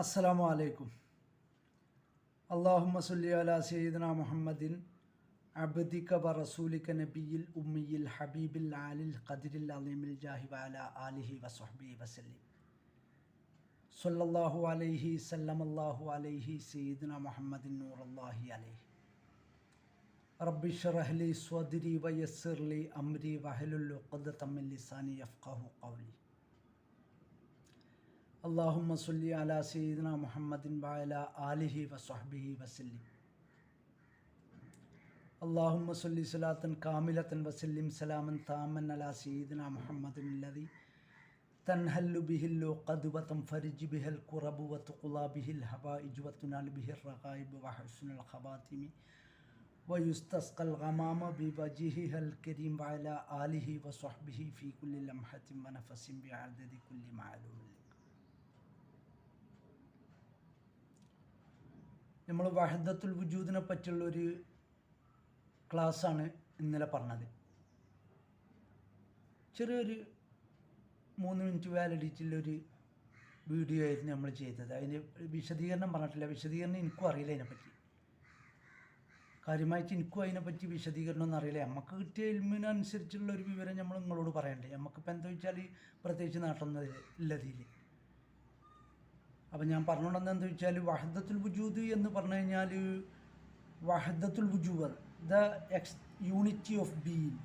അസ്സലാമു അലൈക്കും. അള്ളാഹുമ്മ സല്ലി അലാ സയ്യിദന മുഹമ്മദിൻ അബ്ദിക വ റസൂലിക നബിയിൽ ഉമ്മിയിൽ ഹബീബിൽ ആലിൽ ഖദിരിൽ അലീമിൽ ജാഹിബ അല ആലിഹി വസ്ഹബി വസല്ലിം. സല്ലല്ലാഹു അലൈഹി സല്ലമല്ലാഹു അലൈഹി സയ്യിദന മുഹമ്മദിൻ നൂറല്ലാഹി അലൈഹി. റബ്ബി ഷ്റഹ് ലി സ്വദ്രി വയസ്സിർ ലി അംരി വഹലുൽ ഉഖ്ദത തമ്മിൽ ലിസാനി യഫ്ഖഹു ഖൗലി. اللهم صل على سيدنا محمد وعلى آله وصحبه وسلم. اللهم صل صلاة كاملة وسلم سلاما تاما على سيدنا محمد الذي تنهل به اللقد وتنفرج به الكرب وتقضى به الحوائج وتنال به الرغائب وحسن الخواتم ويستسقى الغمام بوجهه الكريم وعلى آله وصحبه في كل لمحة ونفس بعدد كل معلوم. നമ്മൾ വഹദത്തുൽ വുജൂദിനെ പറ്റിയുള്ളൊരു ക്ലാസ്സാണ് ഇന്നലെ പറഞ്ഞത്. ചെറിയൊരു മൂന്ന് മിനിറ്റ് വാലിഡിറ്റിയിലൊരു വീഡിയോ ആയിരുന്നു നമ്മൾ ചെയ്തത്. അതിന് വിശദീകരണം പറഞ്ഞിട്ടില്ല. വിശദീകരണം എനിക്കും അറിയില്ല അതിനെപ്പറ്റി. കാര്യമായിട്ട് എനിക്കും അതിനെപ്പറ്റി വിശദീകരണമൊന്നും അറിയില്ല. നമുക്ക് കിട്ടിയ ഇൽമിനനുസരിച്ചുള്ള ഒരു വിവരം നമ്മൾ നിങ്ങളോട് പറയണ്ടേ? നമുക്കിപ്പോൾ എന്താ വെച്ചാൽ പ്രത്യേകിച്ച് നാട്ടൊന്നും ഇല്ലതിൽ അപ്പം ഞാൻ പറഞ്ഞുകൊണ്ടെന്ന് എന്താ വെച്ചാൽ വഹദത്തുൽ വുജൂദ് എന്ന് പറഞ്ഞു കഴിഞ്ഞാൽ വഹദത്തുൽ വുജൂദ് the ex unity of being.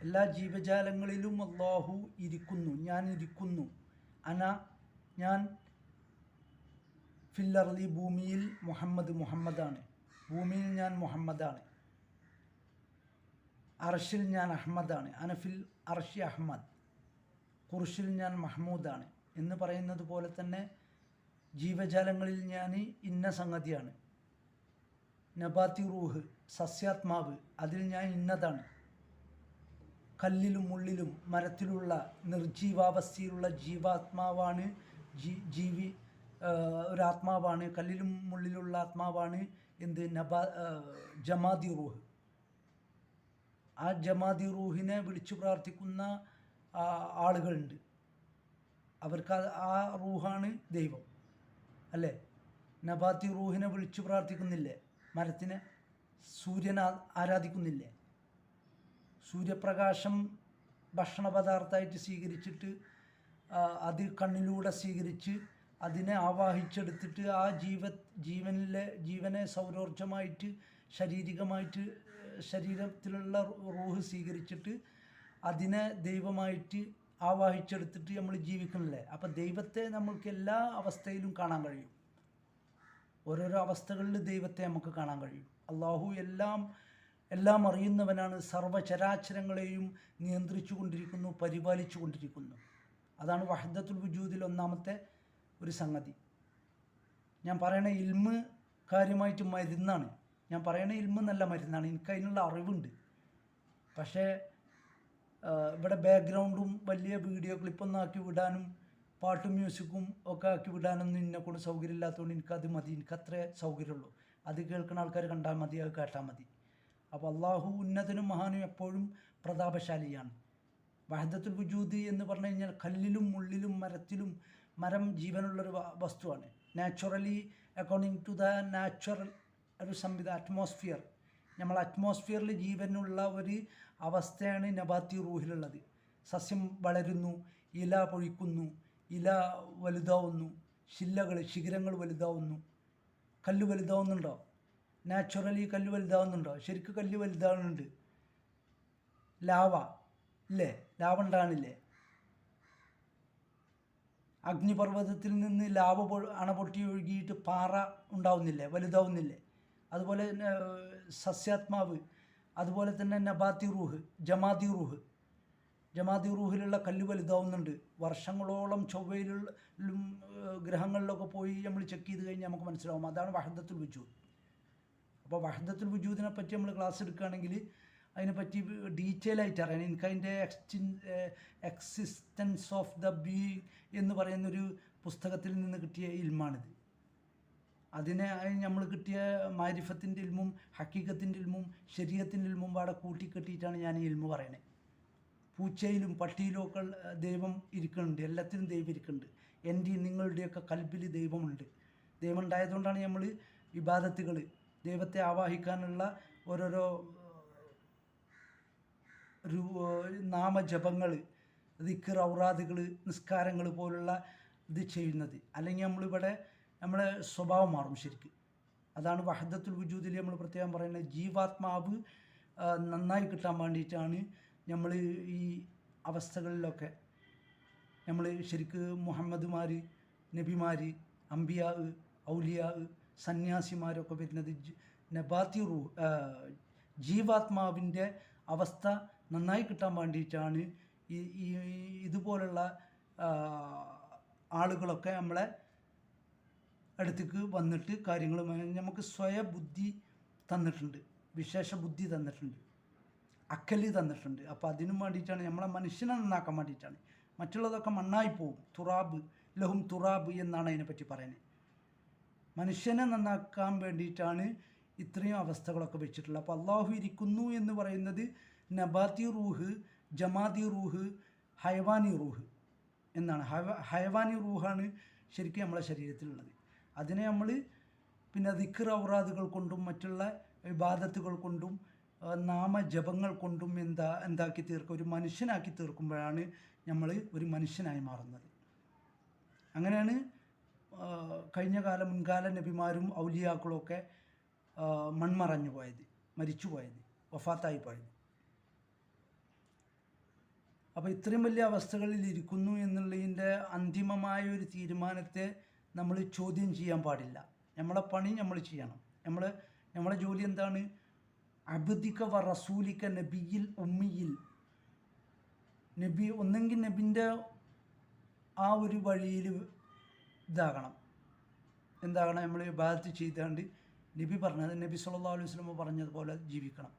എല്ലാ ജീവജാലങ്ങളിലും അള്ളാഹു ഇരിക്കുന്നു ഞാൻ ഇരിക്കുന്നു. അന ഞാൻ ഫില്ലർലി ഭൂമിയിൽ മുഹമ്മദ് മുഹമ്മദാണ്. ഭൂമിയിൽ ഞാൻ മുഹമ്മദാണ്. അർഷിൽ ഞാൻ അഹമ്മദാണ്. അനഫിൽ അർഷി അഹമ്മദ്. കുർഷിൽ ഞാൻ മഹ്മൂദാണ്. എന്ന് പറയുന്നത് പോലെ തന്നെ ജീവജാലങ്ങളിൽ ഞാൻ ഇന്ന സംഗതിയാണ്. നബാത്തി റൂഹ് സസ്യാത്മാവ് അതിൽ ഞാൻ ഇന്നതാണ്. കല്ലിലും ഉള്ളിലും മരത്തിലുള്ള നിർജീവാവസ്ഥയിലുള്ള ജീവാത്മാവാണ് ജീ ജീവി ഒരാത്മാവാണ്. കല്ലിലും മുള്ളിലുള്ള ആത്മാവാണ് എന്ത്? നബാ ജമാതി റൂഹ് ആ ജമാതി റൂഹിനെ വിളിച്ചു പ്രാർത്ഥിക്കുന്ന ആളുകളുണ്ട്. അവർക്ക് ആ റൂഹാണ് ദൈവം അല്ലേ? നബാത്തി റൂഹിനെ വിളിച്ചു പ്രാർത്ഥിക്കുന്നില്ലേ? മരത്തിനെ സൂര്യനെ ആരാധിക്കുന്നില്ലേ? സൂര്യപ്രകാശം ഭക്ഷണ പദാർത്ഥമായിട്ട് സ്വീകരിച്ചിട്ട് അത് കണ്ണിലൂടെ സ്വീകരിച്ച് അതിനെ ആവാഹിച്ചെടുത്തിട്ട് ആ ജീവ ജീവനിലെ ജീവനെ സൗരോർജമായിട്ട് ശാരീരികമായിട്ട് ശരീരത്തിലുള്ള റൂഹ് സ്വീകരിച്ചിട്ട് അതിനെ ദൈവമായിട്ട് ആവാഹിച്ചെടുത്തിട്ട് നമ്മൾ ജീവിക്കുന്നില്ലേ അപ്പം ദൈവത്തെ നമ്മൾക്ക് എല്ലാ അവസ്ഥയിലും കാണാൻ കഴിയും. ഓരോരോ അവസ്ഥകളിൽ ദൈവത്തെ നമുക്ക് കാണാൻ കഴിയും. അള്ളാഹു എല്ലാം എല്ലാം അറിയുന്നവനാണ്. സർവചരാചരങ്ങളെയും നിയന്ത്രിച്ചു കൊണ്ടിരിക്കുന്നു പരിപാലിച്ചു കൊണ്ടിരിക്കുന്നു. അതാണ് വഹദത്തുൽ വജൂദിൽ ഒന്നാമത്തെ ഒരു സംഗതി. ഞാൻ പറയണ ഇൽമ് കാര്യമായിട്ട് മരുന്നാണ്. ഞാൻ പറയണ ഇൽമ് നല്ല മരുന്നാണ്. എനിക്ക് അതിനുള്ള അറിവുണ്ട്. പക്ഷേ ഇവിടെ ബാക്ക്ഗ്രൗണ്ടും വലിയ വീഡിയോ ക്ലിപ്പൊന്നും ആക്കി വിടാനും പാട്ടും മ്യൂസിക്കും ഒക്കെ ആക്കി വിടാനൊന്നും എന്നെ കൊണ്ട് സൗകര്യമില്ലാത്തതുകൊണ്ട് എനിക്കത് മതി. എനിക്ക് അത്രേ സൗകര്യമുള്ളൂ. അത് കേൾക്കുന്ന ആൾക്കാർ കണ്ടാൽ മതി അത് കേട്ടാൽ മതി. അപ്പോൾ അള്ളാഹു ഉന്നതനും മഹാനും എപ്പോഴും പ്രതാപശാലിയാണ്. വഹദത്തുൽ വജൂദ് എന്ന് പറഞ്ഞു കഴിഞ്ഞാൽ കല്ലിലും മുള്ളിലും മരത്തിലും മരം ജീവനുള്ളൊരു വസ്തുവാണ്. Naturally according to the natural ഒരു സംവിധാനം അറ്റ്മോസ്ഫിയർ നമ്മൾ അറ്റ്മോസ്ഫിയറിൽ ജീവനുള്ള ഒരു അവസ്ഥയാണ് നബാത്തി റൂഹിലുള്ളത്. സസ്യം വളരുന്നു ഇല പൊഴിക്കുന്നു ഇല വലുതാവുന്നു ശില്ലകൾ ശിഖരങ്ങൾ വലുതാവുന്നു. കല്ല് വലുതാവുന്നുണ്ടോ? നാച്ചുറലി കല്ല് വലുതാവുന്നുണ്ടോ? ശരിക്ക് കല്ല് വലുതാവുന്നുണ്ട്. ലാവ ഇല്ലേ? ലാവ ഉണ്ടാകണില്ലേ അഗ്നിപർവതത്തിൽ നിന്ന് ലാവ അണ പൊട്ടി ഒഴുകിയിട്ട് പാറ ഉണ്ടാവുന്നില്ലേ? വലുതാവുന്നില്ലേ? അതുപോലെ തന്നെ സസ്യാത്മാവ് അതുപോലെ തന്നെ നബാത്തി റൂഹ് ജമാതി റൂഹ്. ജമാതി റൂഹിലുള്ള കല്ല് വലുതാവുന്നുണ്ട്. വർഷങ്ങളോളം ചൊവ്വയിലുള്ള ഗ്രഹങ്ങളിലൊക്കെ പോയി നമ്മൾ ചെക്ക് ചെയ്ത് കഴിഞ്ഞാൽ നമുക്ക് മനസ്സിലാവും. അതാണ് വഹദത്തുൽ വജൂദ്. അപ്പോൾ വഹദത്തുൽ വജൂദിനെ പറ്റി നമ്മൾ ക്ലാസ് എടുക്കുകയാണെങ്കിൽ അതിനെപ്പറ്റി ഡീറ്റെയിൽ ആയിട്ട് അറിയാൻ എനിക്ക് അതിന്റെ എക്സ്റ്റിൻ എക്സിസ്റ്റൻസ് ഓഫ് ദ ബീ എന്ന് പറയുന്നൊരു പുസ്തകത്തിൽ നിന്ന് കിട്ടിയ ഇൽമാണിത്. അതിനെ നമ്മൾ കിട്ടിയ മാരിഫത്തിന്റെ ഇൽമും ഹക്കീക്കത്തിന്റെ ഇൽമും ശരീരത്തിന്റെ ഇൽമും പാടെ കൂട്ടിക്കെട്ടിയിട്ടാണ് ഞാൻ ഈ ഇൽമു പറയണത് പൂച്ചയിലും പട്ടിയിലും ഒക്കെ ദൈവം ഇരിക്കുന്നുണ്ട് എല്ലാത്തിനും ദൈവം ഇരിക്കുന്നുണ്ട്. എന്റെയും നിങ്ങളുടെയൊക്കെ കൽബിൽ ദൈവമുണ്ട്. ദൈവം ഉണ്ടായതുകൊണ്ടാണ് നമ്മൾ വിവാദത്തുകൾ ദൈവത്തെ ആവാഹിക്കാനുള്ള ഓരോരോ നാമജപങ്ങൾ ദിക്കർ ഔറാദുകൾ നിസ്കാരങ്ങൾ പോലുള്ള ഇത് ചെയ്യുന്നത്. അല്ലെങ്കിൽ നമ്മളിവിടെ നമ്മളെ സ്വഭാവം മാറും ശരിക്ക്. അതാണ് വഹദത്തുൽ വജൂദിൽ നമ്മൾ പ്രത്യേകം പറയുന്നത്. ജീവാത്മാവ് നന്നായി കിട്ടാൻ വേണ്ടിയിട്ടാണ് നമ്മൾ ഈ അവസ്ഥകളിലൊക്കെ നമ്മൾ ശരിക്ക് മുഹമ്മദ്മാർ നബിമാർ അംബിയാ ഔലിയാ സന്യാസിമാരൊക്കെ വരുന്നത് നബാത്തി റൂ ജീവാത്മാവിന്റെ അവസ്ഥ നന്നായി കിട്ടാൻ വേണ്ടിയിട്ടാണ് ഈ ഇതുപോലുള്ള ആളുകളൊക്കെ നമ്മളെ അടുത്തേക്ക് വന്നിട്ട് കാര്യങ്ങൾ നമുക്ക് സ്വയബുദ്ധി തന്നിട്ടുണ്ട്. വിശേഷ ബുദ്ധി തന്നിട്ടുണ്ട്. അക്കൽ തന്നിട്ടുണ്ട്. അപ്പോൾ അതിനും വേണ്ടിയിട്ടാണ് നമ്മളെ മനുഷ്യനെ നന്നാക്കാൻ വേണ്ടിയിട്ടാണ്. മറ്റുള്ളതൊക്കെ മണ്ണായി പോവും. തുറാബ് ലഹും തുറാബ് എന്നാണ് അതിനെപ്പറ്റി പറയുന്നത്. മനുഷ്യനെ നന്നാക്കാൻ വേണ്ടിയിട്ടാണ് ഇത്രയും അവസ്ഥകളൊക്കെ വെച്ചിട്ടുള്ളത്. അപ്പോൾ അള്ളാഹു ഇരിക്കുന്നു എന്ന് പറയുന്നത് നബാത്തി റൂഹ് ജമാതി റൂഹ് ഹൈവാനി റൂഹ് എന്നാണ്. ഹൈവാനി റൂഹാണ് ശരിക്കും നമ്മളെ ശരീരത്തിലുള്ളത്. അതിനെ നമ്മൾ പിന്നെ ദിക്ർ ഔറാദുകൾ കൊണ്ടും മറ്റുള്ള വിവാദത്തുകൾ കൊണ്ടും നാമജപങ്ങൾ കൊണ്ടും എന്താ എന്താക്കി തീർക്കുക ഒരു മനുഷ്യനാക്കി തീർക്കുമ്പോഴാണ് നമ്മൾ ഒരു മനുഷ്യനായി മാറുന്നത്. അങ്ങനെയാണ് കഴിഞ്ഞ കാല മുൻകാല നബിമാരും ഔലിയാക്കളൊക്കെ മൺമറഞ്ഞു പോയത് മരിച്ചു പോയത് വഫാത്തായി പോയത്. അപ്പോൾ ഇത്രയും വലിയ അവസ്ഥകളിൽ ഇരിക്കുന്നു എന്നുള്ളതിന്റെ അന്തിമമായ ഒരു തീരുമാനത്തെ നമ്മൾ ചോദ്യം ചെയ്യാൻ പാടില്ല. നമ്മളെ പണി നമ്മൾ ചെയ്യണം. നമ്മൾ നമ്മളെ ജോലി എന്താണ്? അബദിക്ക വ റസൂലിക്ക നബിയിൽ ഉമ്മിയിൽ. നബി ഒന്നെങ്കിൽ നബിന്റെ ആ ഒരു വഴിയിൽ ഇതാകണം. എന്താകണം? നമ്മൾ ഇബാദത്ത് ചെയ്താണ്ട് നബി പറഞ്ഞത് നബി സല്ലല്ലാഹു അലൈഹി വസല്ലം പറഞ്ഞതുപോലെ ജീവിക്കണം.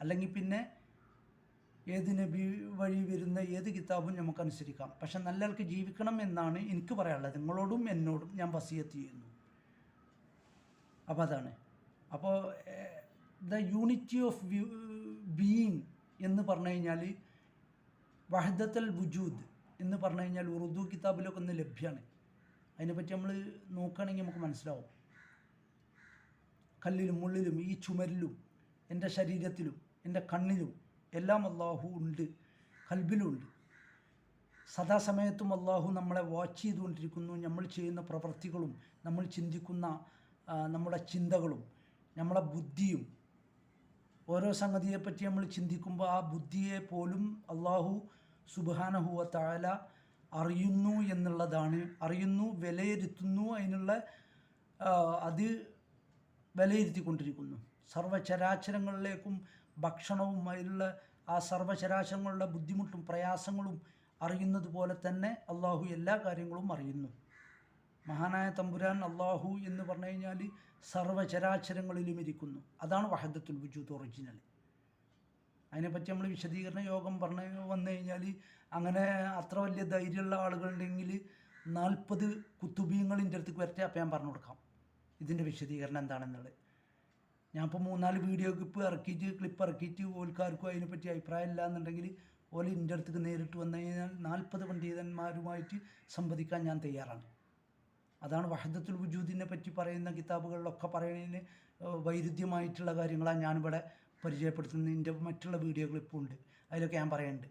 അല്ലെങ്കിൽ പിന്നെ ഏത് നബി വഴി വരുന്ന ഏത് കിതാബും നമുക്ക് അനുസരിക്കാം. പക്ഷെ നല്ലയാൾക്ക് ജീവിക്കണം എന്നാണ് എനിക്ക് പറയാനുള്ളത്. നിങ്ങളോടും എന്നോടും ഞാൻ വസിയത്ത് ചെയ്യുന്നു. അപ്പോൾ അതാണ്. അപ്പോൾ ദ യൂണിറ്റി ഓഫ് ബീയിങ് എന്ന് പറഞ്ഞു കഴിഞ്ഞാൽ വഹദത്തൽ വുജൂദ് എന്ന് പറഞ്ഞു കഴിഞ്ഞാൽ ഉറുദു കിതാബിലൊക്കെ ഒന്ന് ലഭ്യമാണ് അതിനെപ്പറ്റി നമ്മൾ നോക്കുകയാണെങ്കിൽ നമുക്ക് മനസ്സിലാവും. കല്ലിലും മുള്ളിലും ഈ ചുമരിലും എന്റെ ശരീരത്തിലും എന്റെ കണ്ണിലും എല്ലാം അള്ളാഹു ഉണ്ട് കൽബിലുണ്ട്. സദാസമയത്തും അള്ളാഹു നമ്മളെ വാച്ച് ചെയ്തുകൊണ്ടിരിക്കുന്നു. നമ്മൾ ചെയ്യുന്ന പ്രവൃത്തികളും നമ്മൾ ചിന്തിക്കുന്ന നമ്മുടെ ചിന്തകളും നമ്മുടെ ബുദ്ധിയും ഓരോ സംഗതിയെപ്പറ്റി നമ്മൾ ചിന്തിക്കുമ്പോൾ ആ ബുദ്ധിയെ പോലും അള്ളാഹു സുബാനഹുവ താല അറിയുന്നു എന്നുള്ളതാണ്. അറിയുന്നു വിലയിരുത്തുന്നു അതിനുള്ള അത് വിലയിരുത്തിക്കൊണ്ടിരിക്കുന്നു. സർവചരാചരങ്ങളിലേക്കും ഭക്ഷണവും ആ സർവശരാശങ്ങളുടെ ബുദ്ധിമുട്ടും പ്രയാസങ്ങളും അറിയുന്നത് പോലെ തന്നെ അള്ളാഹു എല്ലാ കാര്യങ്ങളും അറിയുന്നു. മഹാനായ തമ്പുരാൻ അള്ളാഹു എന്ന് പറഞ്ഞു കഴിഞ്ഞാൽ സർവചരാചരങ്ങളിലും ഇരിക്കുന്നു. അതാണ് വഹദത്തുൽ വജൂദ് ഒറിജിനൽ. അതിനെപ്പറ്റി നമ്മൾ വിശദീകരണ യോഗം പറഞ്ഞു വന്നു കഴിഞ്ഞാൽ അങ്ങനെ അത്ര വലിയ ധൈര്യമുള്ള ആളുകളുണ്ടെങ്കിൽ നാൽപ്പത് കുത്തുബീങ്ങളിന്റെ അടുത്തേക്ക് വരട്ടെ അപ്പം ഞാൻ പറഞ്ഞു കൊടുക്കാം. ഇതിന്റെ വിശദീകരണം എന്താണെന്നുള്ളത്. ഞാൻ ഇപ്പോൾ മൂന്നാൽ വീഡിയോ ക്ലിപ്പ് ഇറക്കിയിട്ട് ക്ലിപ്പ് ഇറക്കിയിട്ട് ഓൽക്കാർക്കും അതിനെപ്പറ്റി അഭിപ്രായം ഇല്ല എന്നുണ്ടെങ്കിൽ ഓൽ എന്റെ അടുത്തേക്ക് നേരിട്ട് വന്നു കഴിഞ്ഞാൽ നാൽപ്പത് പണ്ഡിതന്മാരുമായിട്ട് സംവദിക്കാൻ ഞാൻ തയ്യാറാണ്. അതാണ് വഹദത്തുൽ വജൂദിനെ പറ്റി പറയുന്ന കിതാബുകളിലൊക്കെ പറയുന്നതിന് വൈരുദ്ധ്യമായിട്ടുള്ള കാര്യങ്ങളാണ് ഞാനിവിടെ പരിചയപ്പെടുത്തുന്നത്. എന്റെ മറ്റുള്ള വീഡിയോ ക്ലിപ്പും ഉണ്ട്. അതിലൊക്കെ ഞാൻ പറയുന്നുണ്ട്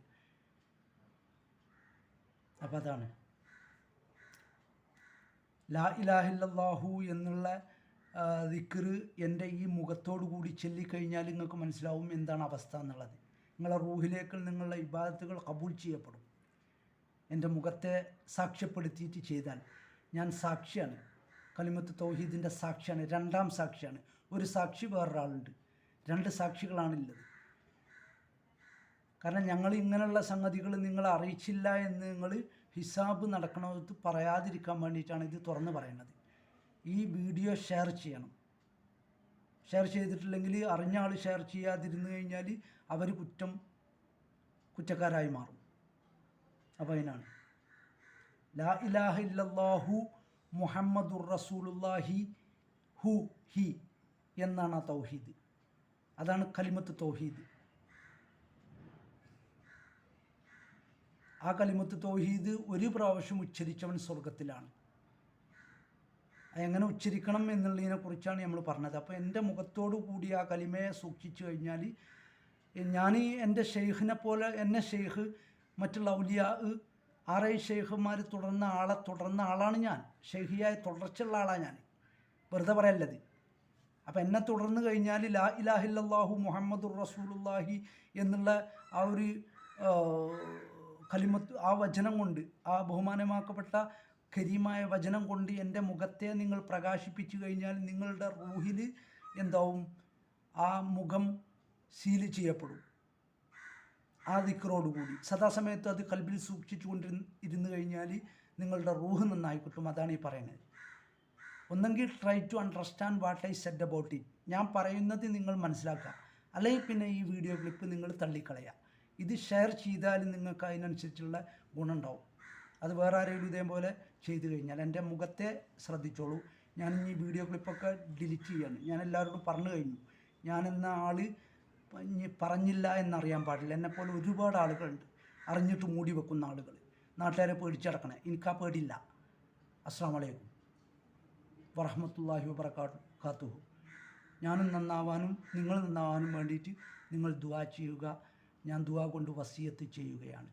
അപ്പോൾ അതാണ്. ലാ ഇലാഹില്ലാഹു എന്നുള്ള ദിക്കറ് എന്റെ ഈ മുഖത്തോടു കൂടി ചൊല്ലിക്കഴിഞ്ഞാൽ നിങ്ങൾക്ക് മനസ്സിലാവും എന്താണ് അവസ്ഥ എന്നുള്ളത്. നിങ്ങളെ റൂഹിലേക്ക് നിങ്ങളുടെ ഇബാദത്തുകൾ കബൂൾ ചെയ്യപ്പെടും. എന്റെ മുഖത്തെ സാക്ഷ്യപ്പെടുത്തിയിട്ട് ചെയ്താൽ ഞാൻ സാക്ഷിയാണ്. കലിമത്ത് തൗഹീദിന്റെ സാക്ഷിയാണ്. രണ്ടാം സാക്ഷിയാണ്. ഒരു സാക്ഷി വേറൊരാളുണ്ട്. രണ്ട് സാക്ഷികളാണുള്ളത്. കാരണം ഞങ്ങൾ ഇങ്ങനെയുള്ള സംഗതികൾ നിങ്ങൾ അറിയിച്ചില്ല എന്ന് നിങ്ങൾ ഹിസാബ് നടക്കണമെന്ന് പറയാതിരിക്കാൻ വേണ്ടിയിട്ടാണ് ഇത് തുറന്ന് പറയുന്നത്. ഈ വീഡിയോ ഷെയർ ചെയ്യണം. ഷെയർ ചെയ്തിട്ടില്ലെങ്കിൽ അറിഞ്ഞ ആൾ ഷെയർ ചെയ്യാതിരുന്നു കഴിഞ്ഞാൽ അവർ കുറ്റം കുറ്റക്കാരായി മാറും. അപ്പോൾ അതിനാണ്. ലാ ഇലാഹ ഇല്ലല്ലാഹു മുഹമ്മദുർ റസൂലുല്ലാഹി ഹു ഹി എന്നാണ് ആ തൗഹീദ്. അതാണ് കലിമത്ത് തൗഹീദ്. ആ കലിമത്ത് തൗഹീദ് ഒരു പ്രാവശ്യം ഉച്ചരിച്ചവൻ സ്വർഗത്തിലാണ് എങ്ങനെ ഉച്ചരിക്കണം എന്നുള്ളതിനെ കുറിച്ചാണ് നമ്മൾ പറഞ്ഞത്. അപ്പോൾ എന്റെ മുഖത്തോടു കൂടി ആ കലിമയെ സൂക്ഷിച്ചു കഴിഞ്ഞാൽ ഞാൻ എന്റെ ഷെയ്ഖിനെ പോലെ എന്നെ ഷെയ്ഖ് മറ്റുള്ള ഔലിയാ ആറേ ഷെയ്ഖുമാർ തുടർന്ന ആളെ തുടർന്ന ആളാണ് ഞാൻ. ഷെയ്ഖിയായ തുടർച്ചയുള്ള ആളാണ് ഞാൻ. വെറുതെ പറയല്ലത്. അപ്പം എന്നെ തുടർന്ന് കഴിഞ്ഞാൽ ലാ ഇലാഹില്ലാഹു മുഹമ്മദുർ റസൂലുല്ലാഹി എന്നുള്ള ആ ഒരു കലിമത്ത് ആ വചനം കൊണ്ട് ആ ബഹുമാനമാക്കപ്പെട്ട കരീമായ വചനം കൊണ്ട് എന്റെ മുഖത്തെ നിങ്ങൾ പ്രകാശിപ്പിച്ചു കഴിഞ്ഞാൽ നിങ്ങളുടെ റൂഹിൽ എന്താവും? ആ മുഖം സീൽ ചെയ്യപ്പെടും. ആ ദിക്കറോടുകൂടി സദാസമയത്ത് അത് കൽബിൽ സൂക്ഷിച്ചു കൊണ്ടിരുന്ന് ഇരുന്ന് കഴിഞ്ഞാൽ നിങ്ങളുടെ റൂഹ് നന്നായി കിട്ടും. അതാണ് ഈ പറയുന്നത്. ഒന്നെങ്കിൽ try to understand what I said about it ഞാൻ പറയുന്നത് നിങ്ങൾ മനസ്സിലാക്കുക. അല്ലെങ്കിൽ പിന്നെ ഈ വീഡിയോ ക്ലിപ്പ് നിങ്ങൾ തള്ളിക്കളയുക. ഇത് ഷെയർ ചെയ്താൽ നിങ്ങൾക്ക് അതിനനുസരിച്ചുള്ള ഗുണമുണ്ടാവും അത് വേറെ ആരെങ്കിലും ഇതേപോലെ ചെയ്തു കഴിഞ്ഞാൽ എന്റെ മുഖത്തെ ശ്രദ്ധിച്ചോളൂ. ഞാൻ ഈ വീഡിയോ ക്ലിപ്പൊക്കെ ഡിലീറ്റ് ചെയ്യാണ്. ഞാൻ എല്ലാവരോടും പറഞ്ഞു കഴിഞ്ഞു. ഞാൻ ഞാനെന്ന ആൾ പറഞ്ഞില്ല എന്നറിയാൻ പാടില്ല. എന്നെപ്പോലെ ഒരുപാട് ആളുകളുണ്ട്. അറിഞ്ഞിട്ട് മൂടി വെക്കുന്ന ആളുകൾ നാട്ടുകാരെ പേടിച്ചടക്കണേ എനിക്ക് ആ പേടിയില്ല. അസ്സാം വലൈക്കും വറഹമത്തല്ലാഹി വബർക്കാത്തു കാത്തുഹു. ഞാനും നന്നാവാനും നിങ്ങൾ നന്നാവാനും വേണ്ടിയിട്ട് നിങ്ങൾ ദുവാ ചെയ്യുക. ഞാൻ ദുവാ കൊണ്ട് വസീയത്ത് ചെയ്യുകയാണ്.